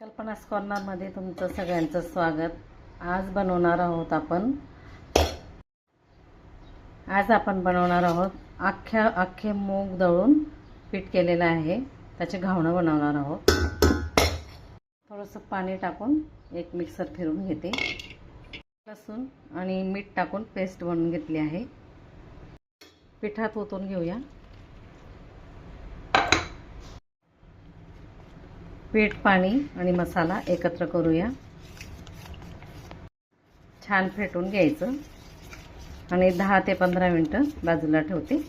कल्पनास कॉर्नरमध्ये तुमचं सगळ्यांचं स्वागत. आज बनवणार आहोत आपण. आज आपण बनवणार आहोत अख्ख्या अख्खे मूग दळून पीठ केलेलं आहे. त्याचे घावणं बनवणार आहोत. थोडंसं पाणी टाकून एक मिक्सर फिरून घेते. लसूण आणि मीठ टाकून पेस्ट बनवून घेतली आहे. पिठात ओतून घेऊया. पीठ पाणी आणि मसाला एकत्र करूया. छान फेटून घ्यायचं. आणि दहा ते पंधरा मिनटं बाजूला ठेवते.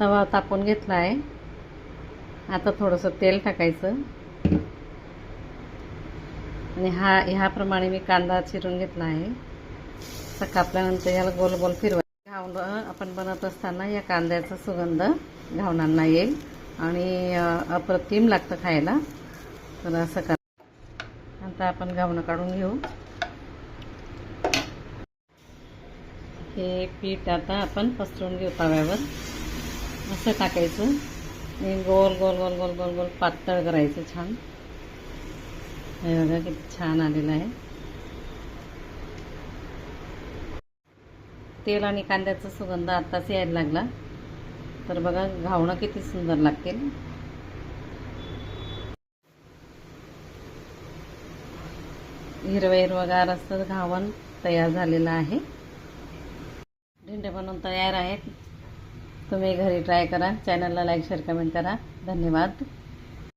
तवा तापून घेतला आहे आता थोडंसं तेल टाकायचं. आणि हा ह्याप्रमाणे मी कांदा चिरून घेतला आहे. तर कापल्यानंतर याला गोल गोल फिरवा घावणं आपण बनवत असताना या कांद्याचा सुगंध घावणांना येईल. आणि अप्रतिम लागतं खायला. तर असं करा आता आपण घावणं काढून घेऊ. हे पीठ आता आपण पसरून घेऊ तव्यावर. असं टाकायचं. आणि गोल गोल गोल गोल गोल गोल पातळ करायचं छान. हे बघा किती छान आलेलं आहे. तेल आणि कांद्याचा सुगंध आत्ताच यायला लागला. तर बघा घावणं किती सुंदर लागतील. हिरवं हिरवगार असं घावण तयार झालेलं आहे. ढिंडे बनवून तयार आहेत. तुम्ही घरी ट्राय करा. चॅनलला लाईक शेअर कमेंट करा. धन्यवाद.